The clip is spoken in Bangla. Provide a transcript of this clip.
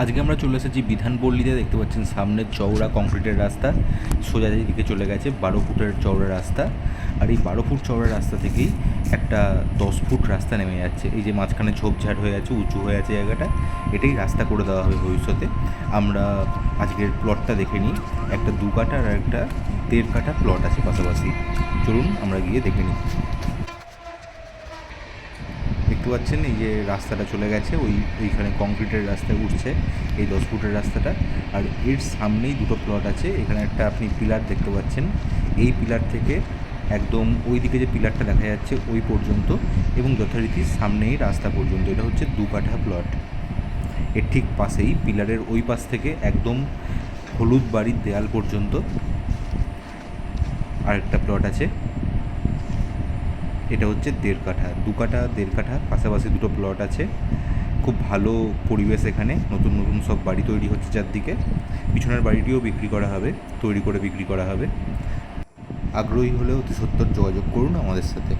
আজকে আমরা চলে এসেছি বিধানপল্লীতে দেখতে পাচ্ছেন সামনে চওড়া কংক্রিটের রাস্তা, সোজা দিকে চলে গেছে বারো ফুটের চওড়া রাস্তা। আর এই বারো ফুট চওড়া রাস্তা থেকেই একটা দশ ফুট রাস্তা নেমে যাচ্ছে। এই যে মাঝখানে ঝোপঝাড় হয়ে আছে, উঁচু হয়ে আছে জায়গাটা, এটাই রাস্তা করে দেওয়া হবে ভবিষ্যতে। আমরা আজকের প্লটটা দেখে নিই। একটা দু কাঠা আর একটা দেড় কাঠা প্লট আছে পাশাপাশি। চলুন আমরা গিয়ে দেখে নিই। দেখতে পাচ্ছেন, এই যে রাস্তাটা চলে গেছে, ওই ওইখানে কংক্রিটের রাস্তায় উঠছে, এই দশ ফুটের রাস্তাটা। আর এর সামনেই দুটো প্লট আছে, এখানে একটা আপনি পিলার দেখতে পাচ্ছেন। এই পিলার থেকে একদম ওই দিকে যে পিলারটা দেখা যাচ্ছে, ওই পর্যন্ত এবং যথারীতি সামনেই রাস্তা পর্যন্ত। এটা হচ্ছে দু কাঠা প্লট এর ঠিক পাশেই, পিলারের ওই পাশ থেকে একদম হলুদ বাড়ির দেয়াল পর্যন্ত আরেকটা প্লট আছে। এটা হচ্ছে দেড় কাঠা দু কাঠা দেড় কাঠা পাশাপাশি দুটো প্লট আছে। খুব ভালো পরিবেশ এখানে, নতুন নতুন সব বাড়ি তৈরি হচ্ছে চারদিকে। পিছনের বাড়িটিও বিক্রি করা হবে, তৈরি করে বিক্রি করা হবে। আগ্রহী হলে অতি সত্তর যোগাযোগ করুন আমাদের সাথে।